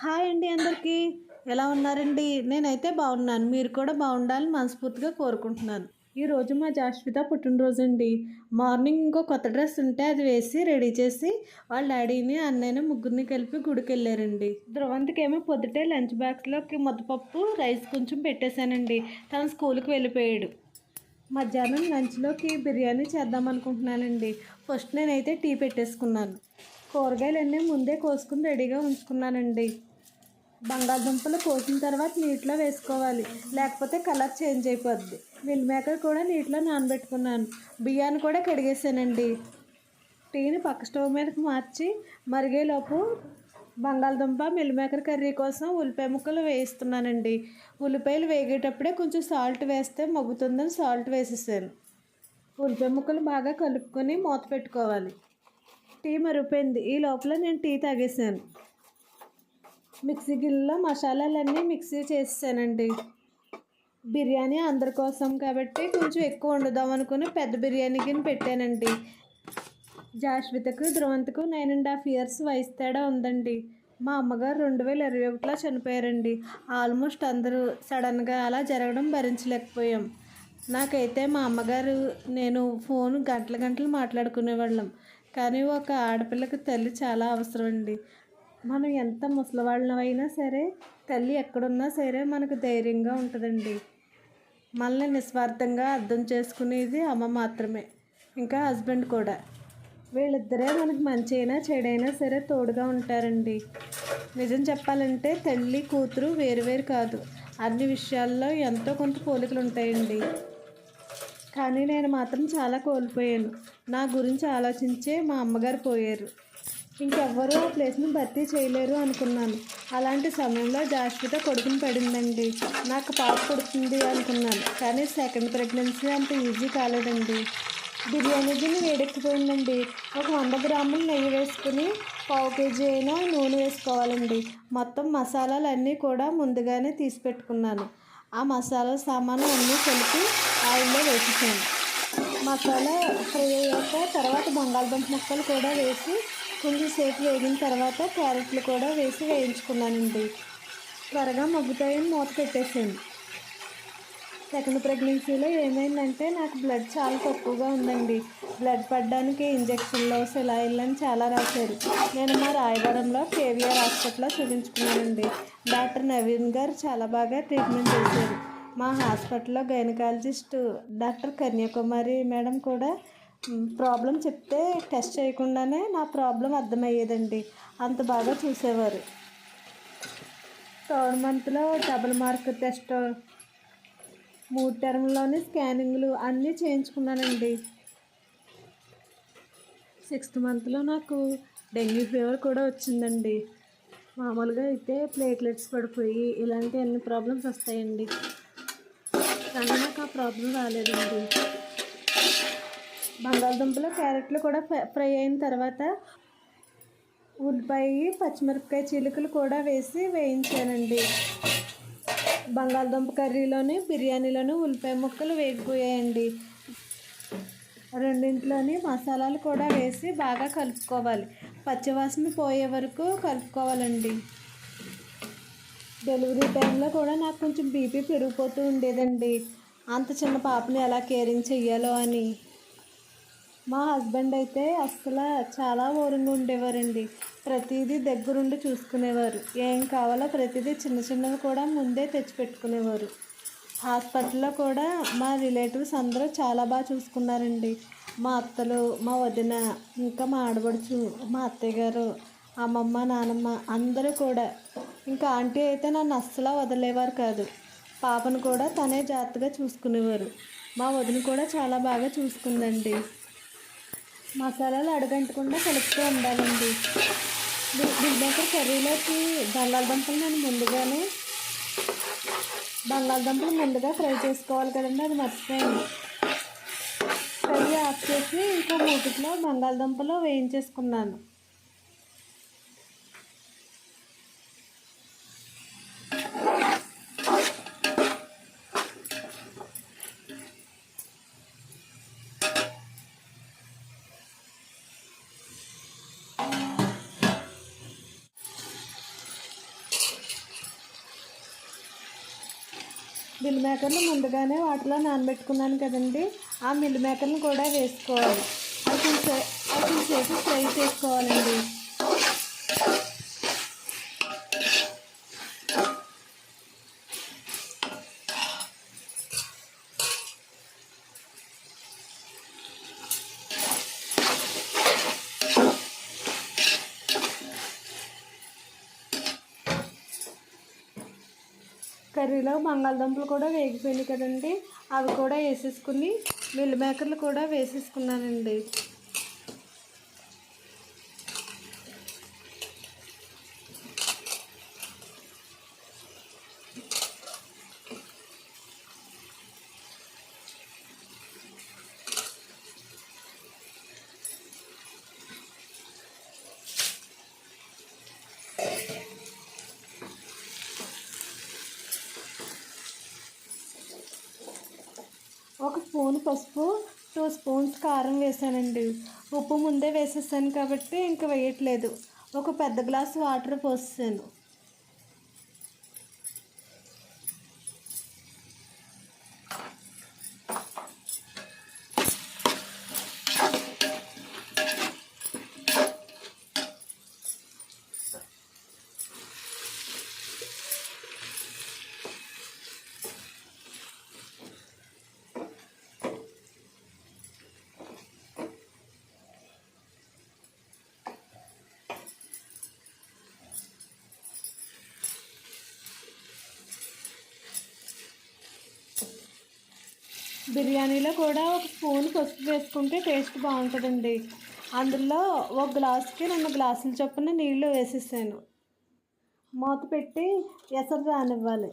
Hi అండి అందరికీ. ఎలా ఉన్నారండి? నేనైతే బాగున్నాను. మీరు కూడా బాగుండాలని మనస్ఫూర్తిగా కోరుకుంటున్నాను. ఈరోజు మా జాస్విత పుట్టినరోజు అండి మార్నింగ్ ఇంకో కొత్త డ్రెస్ ఉంటే అది వేసి రెడీ చేసి వాళ్ళ డాడీని అన్నయ్యని ముగ్గురిని కలిపి గుడికి వెళ్ళారండి ధ్రువంతికి ఏమో పొద్దుటే లంచ్ బాక్స్లోకి ముద్దపప్పు రైస్ కొంచెం పెట్టేశానండి. తను స్కూల్కి వెళ్ళిపోయాడు. మధ్యాహ్నం లంచ్లోకి బిర్యానీ చేద్దాం అనుకుంటున్నానండి ఫస్ట్ నేనైతే టీ పెట్టేసుకున్నాను. కూరగాయలన్నీ ముందే కోసుకుని రెడీగా ఉంచుకున్నానండి. బంగాళదుంపలు కోసిన తర్వాత నీటిలో వేసుకోవాలి. లేకపోతే కలర్ చేంజ్ అయిపోద్ది. మిల్ మేకర్ కూడా నీటిలో నానబెట్టుకున్నాను. బియ్యాన్ని కూడా కడిగేసానండి. టీని పక్క స్టవ్ మీదకి మార్చి మరిగేలోపు బంగాళదుంప మిల్ మేకర్ కర్రీ కోసం ఉల్లిపాయ ముక్కలు వేయిస్తున్నానండి. ఉల్లిపాయలు వేగేటప్పుడే కొంచెం సాల్ట్ వేస్తే మగ్గుతుందని సాల్ట్ వేసేసాను. ఉల్లిపాయ ముక్కలు బాగా కలుపుకొని మూత పెట్టుకోవాలి. టీ మరిగిపోయింది ఈ లోపల నేను టీ తాగేసాను. మిక్సీ గిన్నెలో మసాలాలన్నీ మిక్సీ చేసేసానండి. బిర్యానీ అందరి కోసం కాబట్టి కొంచెం ఎక్కువ వండుదాం అనుకుని పెద్ద బిర్యానీ గిన్నె పెట్టానండి. జాస్వితకు ధృవంతకు నైన్ అండ్ హాఫ్ ఇయర్స్ వయసు తేడా ఉందండి. మా అమ్మగారు రెండు వేల ఇరవై ఒకటిలో చనిపోయారండి. ఆల్మోస్ట్ అందరూ సడన్గా అలా జరగడం భరించలేకపోయాం. నాకైతే మా అమ్మగారు నేను ఫోన్ గంటల గంటలు మాట్లాడుకునేవాళ్ళం. కానీ ఒక ఆడపిల్లకి తల్లి చాలా అవసరం అండి మనం ఎంత ముసలివాళ్ళమైనా సరే తల్లి ఎక్కడున్నా సరే మనకు ధైర్యంగా ఉంటుందండి. మనల్ని నిస్వార్థంగా అర్థం చేసుకునేది అమ్మ మాత్రమే ఇంకా హస్బెండ్ కూడా. వీళ్ళిద్దరే మనకు మంచి అయినా చెడైనా సరే తోడుగా ఉంటారండి. నిజం చెప్పాలంటే తల్లి కూతురు వేరు వేరు కాదు. అన్ని విషయాల్లో ఎంతో కొంత పోలికలు ఉంటాయండి. కానీ నేను మాత్రం చాలా కోల్పోయాను. నా గురించి ఆలోచించే మా అమ్మగారు పోయారు. ఇంకెవ్వరూ ఆ ప్లేస్ని భర్తీ చేయలేరు అనుకున్నాను. అలాంటి సమయంలో జాస్మిత కొడుకుని పడిందండి. నాకు పాప పుడుతుంది అనుకున్నాను. కానీ సెకండ్ ప్రెగ్నెన్సీ అంత ఈజీ కాలేదండి. బిర్యానీ గిన్నె వేడెక్కిపోయిందండి. ఒక వంద గ్రాములు నెయ్యి వేసుకుని పావు కేజీ అయినా నూనె వేసుకోవాలండి. మొత్తం మసాలాలు అన్నీ కూడా ముందుగానే తీసి పెట్టుకున్నాను. ఆ మసాలా సామాను అన్నీ కలిపి ఆయిల్లో వేసేసాను. మసాలా ఫ్రై అయ్యాక తర్వాత బంగాళదుంప ముక్కలు కూడా వేసి కొంచెంసేపు వేగిన తర్వాత క్యారెట్లు కూడా వేసి వేయించుకున్నానండి. త్వరగా మగ్గుతాయని మూత పెట్టేసాను సెకండ్ ప్రెగ్నెన్సీలో ఏమైందంటే నాకు బ్లడ్ చాలా తక్కువగా ఉందండి. బ్లడ్ పడడానికి ఇంజక్షన్లు సెలాయిల్ అని చాలా రాశారు. నేను మా రాయవరంలో కేవీఆర్ హాస్పిటల్లో చూపించుకున్నానండి. డాక్టర్ నవీన్ గారు చాలా బాగా ట్రీట్మెంట్ చేశారు. మా హాస్పిటల్లో గైనకాలజిస్ట్ డాక్టర్ కన్యాకుమారి మేడం కూడా ప్రాబ్లం చెప్తే టెస్ట్ చేయకుండానే నా ప్రాబ్లం అర్థమయ్యేదండి. అంత బాగా చూసేవారు. థర్డ్ మంత్లో డబుల్ మార్క్ టెస్ట్ మూడు టర్మ్లోనే స్కానింగ్లు అన్నీ చేయించుకున్నానండి. సిక్స్త్ మంత్లో నాకు డెంగ్యూ ఫీవర్ కూడా వచ్చిందండి. మామూలుగా అయితే ప్లేట్లెట్స్ పడిపోయి ఇలాంటి అన్ని ప్రాబ్లమ్స్ వస్తాయండి. కానీ నాకు ఆ ప్రాబ్లం రాలేదండి. బంగాళదుంపలు క్యారెట్లు కూడా ఫ్రై అయిన తర్వాత ఉల్లిపాయ పచ్చిమిరపకాయ చిలుకలు కూడా వేసి వేయించానండి. బంగాళదుంప కర్రీలోని బిర్యానీలోని ఉల్లిపాయ ముక్కలు వేగిపోయాయండి. రెండింటిలోని మసాలాలు కూడా వేసి బాగా కలుపుకోవాలి. పచ్చివాసన పోయే వరకు కలుపుకోవాలండి. డెలివరీ టైంలో కూడా నాకు కొంచెం బీపీ పెరిగిపోతూ ఉండేదండి. అంత చిన్న పాపని ఎలా కేరింగ్ చెయ్యాలో అని. మా హస్బెండ్ అయితే అస్సలు చాలా ఓరంగా ఉండేవారండి. ప్రతిదీ దగ్గరుండి చూసుకునేవారు. ఏం కావాలో ప్రతిదీ చిన్న చిన్నవి కూడా ముందే తెచ్చిపెట్టుకునేవారు హాస్పిటల్లో కూడా మా రిలేటివ్స్ అందరూ చాలా బాగా చూసుకున్నారండి. మా అత్తలు మా వదిన ఇంకా మా ఆడబడుచు మా అత్తయ్య గారు అమ్మమ్మ నానమ్మ అందరూ కూడా. ఇంకా ఆంటీ అయితే నన్ను అస్సలు వదిలేవారు కాదు. పాపను కూడా తనే జాగ్రత్తగా చూసుకునేవారు. మా వదిన కూడా చాలా బాగా చూసుకుందండి. మసాలాలు అడగంటకుండా కలుపుతూ ఉండాలండి. బిల్మేకర్ కర్రీలోకి బంగాళదుంపలు నేను ముందుగానే బంగాళదుంపలు ముందుగా ఫ్రై చేసుకోవాలి కదండి అది మర్చిపోయాను. కర్రీ ఆఫ్ చేసి ఇంకో మూటిలో బంగాళదుంపలు వేయించేసుకున్నాను. మిల్ మేకర్లు ముందుగానే వాటిలో నానబెట్టుకున్నాను కదండి. ఆ మిల్ మేకర్ని కూడా వేసుకోవాలి. అసలు కొంచెం చేసి కొంచెంసేపు ఫ్రై చేసుకోవాలండి. కర్రీలో బంగాళదుంపలు కూడా వేగిపోయినాయి కదండి. అవి కూడా వేసేసుకుని మిల్ మేకర్లు కూడా వేసేసుకున్నానండి. ఒక స్పూన్ పసుపు టూ స్పూన్స్ కారం వేసానండి. ఉప్పు ముందే వేసేసాను కాబట్టి ఇంకా వేయట్లేదు. ఒక పెద్ద గ్లాస్ వాటర్ పోసాను బిర్యానీలో కూడా ఒక స్పూన్ పసుపు వేసుకుంటే టేస్ట్ బాగుంటుందండి. అందులో ఒక గ్లాసుకి రెండు గ్లాసుల చొప్పున నీళ్ళు వేసేసాను. మూత పెట్టి ఎసరు రానివ్వాలి.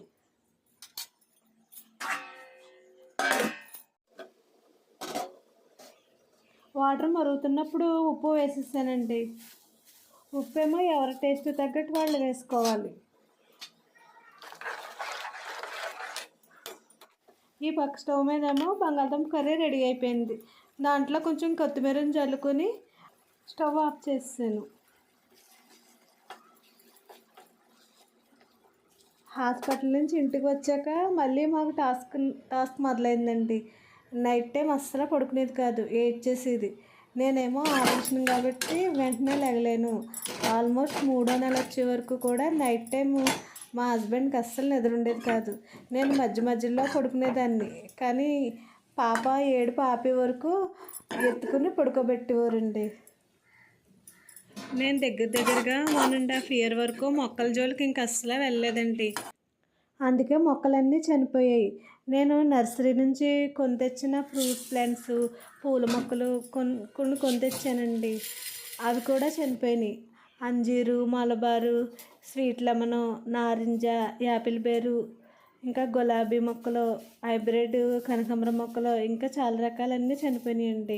వాటర్ మరుగుతున్నప్పుడు ఉప్పు వేసేసానండి. ఉప్పు ఏమో ఎవరి టేస్ట్ తగ్గట్టు వాళ్ళు వేసుకోవాలి. ఈ పక్క స్టవ్ మీదేమో బంగాళదుంప కర్రీ రెడీ అయిపోయింది. దాంట్లో కొంచెం కొత్తిమీరని చల్లుకొని స్టవ్ ఆఫ్ చేసాను హాస్పిటల్ నుంచి ఇంటికి వచ్చాక మళ్ళీ మాకు టాస్క్ టాస్క్ మొదలైందండి. నైట్ టైం అస్సలు పడుకునేది కాదు ఏడ్చేసేది. నేనేమో ఆపరేషన్ కాబట్టి వెంటనే లెగలేను. ఆల్మోస్ట్ మూడో నెల వచ్చే వరకు కూడా నైట్ టైం మా హస్బెండ్కి అస్సలు నిద్ర ఉండేది కాదు. నేను మధ్య మధ్యలో పడుకునేదాన్ని. కానీ పాప ఏడు పాపే వరకు ఎత్తుకుని పడుకోబెట్టేవారండి. నేను దగ్గర దగ్గరగా వన్ అండ్ హాఫ్ ఇయర్ వరకు మొక్కల జోలికి ఇంక అస్సలు వెళ్ళలేదండి. అందుకే మొక్కలన్నీ చనిపోయాయి. నేను నర్సరీ నుంచి కొని తెచ్చిన ఫ్రూట్ ప్లాంట్స్ పూల మొక్కలు కొన్ని కొన్ని కొని తెచ్చానండి. అవి కూడా చనిపోయినాయి. అంజీరు మలబారు స్వీట్ లెమను నారింజ యాపిల్ బేరు ఇంకా గులాబీ మొక్కలు హైబ్రిడ్ కనకాంబరం మొక్కలు ఇంకా చాలా రకాలన్నీ చనిపోయినాయండి.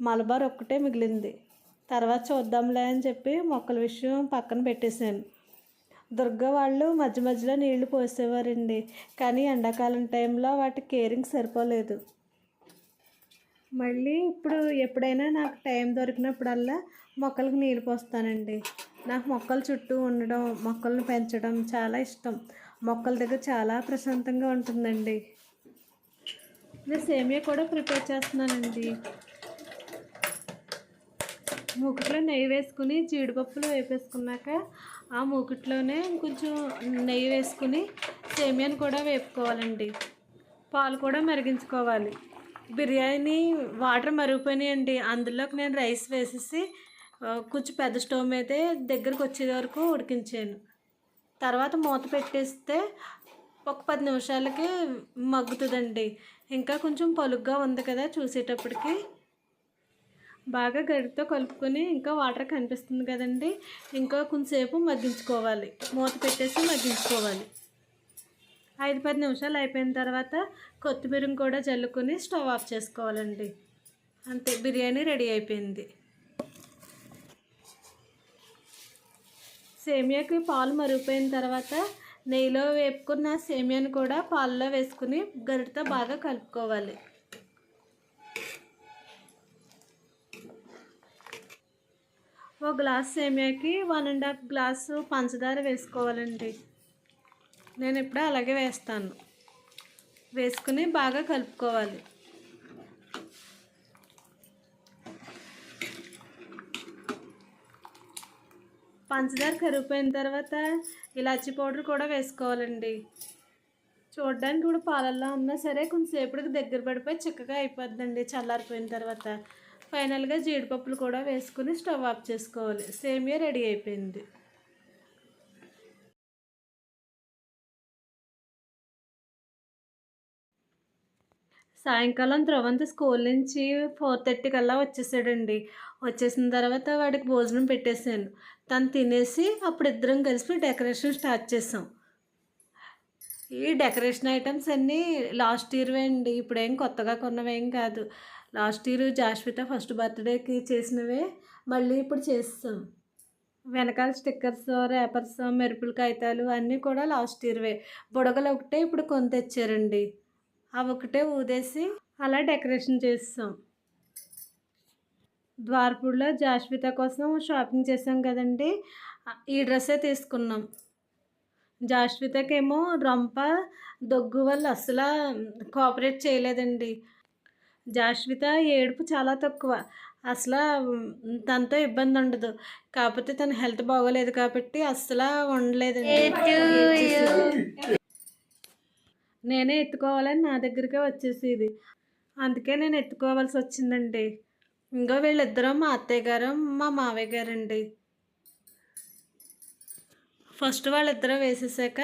మలబార్ ఒక్కటే మిగిలింది. తర్వాత చూద్దాంలే అని చెప్పి మొక్కల విషయం పక్కన పెట్టేశాను. దుర్గ వాళ్ళు మధ్య మధ్యలో నీళ్ళు పోసేవారండి. కానీ ఎండాకాలం టైంలో వాటి కేరింగ్ సరిపోలేదు. మళ్ళీ ఇప్పుడు ఎప్పుడైనా నాకు టైం దొరికినప్పుడల్లా మొక్కలకు నీళ్ళు పోస్తానండి. నాకు మొక్కల చుట్టూ ఉండడం మొక్కలను పెంచడం చాలా ఇష్టం. మొక్కల దగ్గర చాలా ప్రశాంతంగా ఉంటుందండి. నేను సేమియా కూడా ప్రిపేర్ చేస్తున్నానండి. మూకుట్లో నెయ్యి వేసుకుని జీడిపప్పులు వేపేసుకున్నాక ఆ మూకుట్లోనే కొంచెం నెయ్యి వేసుకుని సేమియాను కూడా వేపుకోవాలండి. పాలు కూడా మరిగించుకోవాలి. బిర్యానీ వాటర్ మరిగిపోయినాయండి. అందులోకి నేను రైస్ వేసేసి కొంచెం పెద్ద స్టవ్ మీదే దగ్గరకు వచ్చే వరకు ఉడికించాను. తర్వాత మూత పెట్టేస్తే ఒక పది నిమిషాలకి మగ్గుతుందండి. ఇంకా కొంచెం పలుగ్గా ఉంది కదా చూసేటప్పటికి. బాగా గడితో కలుపుకొని ఇంకా వాటర్ కనిపిస్తుంది కదండి. ఇంకా కొంచెంసేపు మగ్గించుకోవాలి. మూత పెట్టేసి మగ్గించుకోవాలి. ఐదు పది నిమిషాలు అయిపోయిన తర్వాత కొత్తిమీరని కూడా జల్లుకొని స్టవ్ ఆఫ్ చేసుకోవాలండి. అంతే బిర్యానీ రెడీ అయిపోయింది. సేమియాకి పాలు మరిగిపోయిన తర్వాత నెయ్యిలో వేపుకున్న సేమియాను కూడా పాలలో వేసుకుని గరిటతో బాగా కలుపుకోవాలి. ఒక గ్లాస్ సేమియాకి వన్ అండ్ హాఫ్ గ్లాసు పంచదార వేసుకోవాలండి. నేను ఇప్పుడు అలాగే వేస్తాను. వేసుకుని బాగా కలుపుకోవాలి. పంచదార కరిగిపోయిన తర్వాత ఇలాచి పౌడర్ కూడా వేసుకోవాలండి. చూడడానికి కూడా పాలల్లో ఉన్నా సరే కొంచెంసేపటికి దగ్గర పడిపోయి చిక్కగా అయిపోద్దండి చల్లారిపోయిన తర్వాత. ఫైనల్గా జీడిపప్పులు కూడా వేసుకుని స్టవ్ ఆఫ్ చేసుకోవాలి. సేమియా రెడీ అయిపోయింది. సాయంకాలం ధ్రువంత్ స్కూల్ నుంచి ఫోర్ థర్టీ కల్లా వచ్చేసాడండి. వచ్చేసిన తర్వాత వాడికి భోజనం పెట్టేశాను. తను తినేసి అప్పుడు ఇద్దరం కలిసి డెకరేషన్ స్టార్ట్ చేసాం ఈ డెకరేషన్ ఐటమ్స్ అన్నీ లాస్ట్ ఇయర్వే అండి. ఇప్పుడేం కొత్తగా కొన్నవేం కాదు. లాస్ట్ ఇయర్ జాస్విత ఫస్ట్ బర్త్డేకి చేసినవే మళ్ళీ ఇప్పుడు చేస్తాం. వెనకాల స్టిక్కర్స్ రేపర్స్ మెరుపుల కాగితాలు అన్నీ కూడా లాస్ట్ ఇయర్వే. బుడగలు ఒకటే ఇప్పుడు కొని తెచ్చారండి. అవి ఒకటే ఊదేసి అలా డెకరేషన్ చేస్తాం. ద్వారపూడిలో జాస్విత కోసం షాపింగ్ చేసాం కదండి. ఈ డ్రెస్సే తీసుకున్నాం. జాస్వితకేమో రొంప దొగ్గు వల్ల అసలు కోఆపరేట్ చేయలేదండి. జాస్విత ఏడుపు చాలా తక్కువ. అసలు తనతో ఇబ్బంది ఉండదు. కాకపోతే తన హెల్త్ బాగోలేదు కాబట్టి అస్సలు ఉండలేదండి. నేనే ఎత్తుకోవాలని నా దగ్గరికే వచ్చేసేది అందుకే నేను ఎత్తుకోవాల్సి వచ్చిందండి. ఇంకో వీళ్ళిద్దరూ మా అత్తయ్య గారు మా మావయ్య గారండి. ఫస్ట్ వాళ్ళిద్దరూ వేసేసాక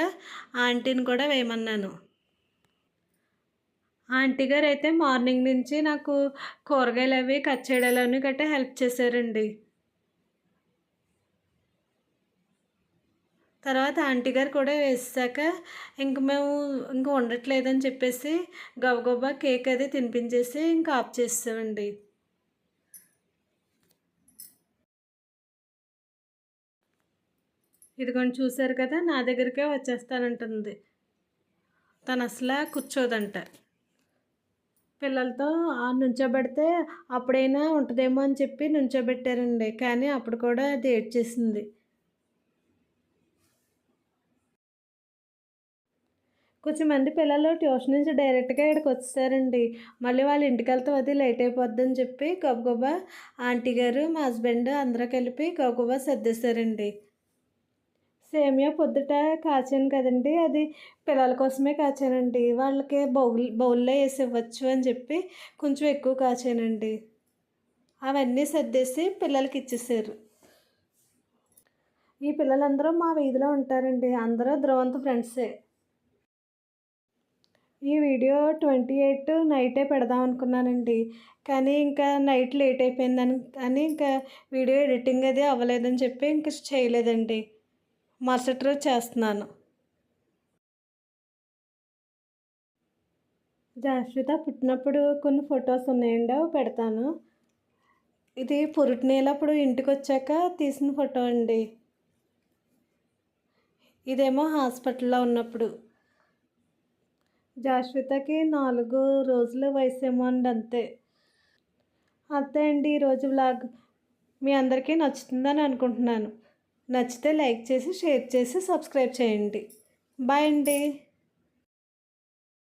ఆంటీని కూడా వేయమన్నాను. ఆంటీ గారు అయితే మార్నింగ్ నుంచి నాకు కూరగాయలు అవి కట్ చేయడాలని గట్రా హెల్ప్ చేశారండి. తర్వాత ఆంటీ గారు కూడా వేసాక ఇంక మేము ఇంక ఉండట్లేదని చెప్పేసి గబగబా కేక్ అది తినిపించేసి ఇంకా ఆఫ్ చేస్తామండి. ఇదిగోండి చూశారు కదా నా దగ్గరికే వచ్చేస్తానంటుంది. తను అసలు కూర్చోదంట. పిల్లలతో నుంచోబెడితే అప్పుడైనా ఉంటుందేమో అని చెప్పి నుంచోబెట్టారండి. కానీ అప్పుడు కూడా అది ఏడ్చేసింది. కొంచెం మంది పిల్లలు ట్యూషన్ నుంచి డైరెక్ట్గా ఇక్కడికి వచ్చేసారండి. మళ్ళీ వాళ్ళ ఇంటికి వెళ్తే అది లేట్ అయిపోద్దని చెప్పి గబగబా ఆంటీ గారు మా హస్బెండ్ అందరూ కలిపి గబగబా సర్దేశారండి. సేమియా పొద్దుట కాచాను కదండి. అది పిల్లల కోసమే కాచానండి. వాళ్ళకి బౌల్ బౌల్లో వేసి ఇవ్వచ్చు అని చెప్పి కొంచెం ఎక్కువ కాచానండి. అవన్నీ సర్దేసి పిల్లలకి ఇచ్చేసారు ఈ పిల్లలందరూ మా వీధిలో ఉంటారండి. అందరూ ధ్రువంత ఫ్రెండ్సే. ఈ వీడియో ట్వంటీ ఎయిట్ నైటే పెడదాం అనుకున్నానండి. కానీ ఇంకా నైట్ లేట్ అయిపోయిందని కానీ ఇంకా వీడియో ఎడిటింగ్ అది అవ్వలేదని చెప్పి ఇంకా చేయలేదండి. మరుసటి రోజు చేస్తున్నాను. జాస్విత పుట్టినప్పుడు కొన్ని ఫొటోస్ ఉన్నాయండి అవి పెడతాను. ఇది పురుటినేలప్పుడు ఇంటికి వచ్చాక తీసిన ఫోటో అండి. ఇదేమో హాస్పిటల్లో ఉన్నప్పుడు. జాశ్వితకి నాలుగు రోజుల వయసేమో అండి అంతే. అంతే అండి ఈరోజు వ్లాగ్ మీ అందరికీ నచ్చుతుందని అనుకుంటున్నాను. నచ్చితే లైక్ చేసి షేర్ చేసి సబ్స్క్రైబ్ చేయండి. బాయ్ అండి.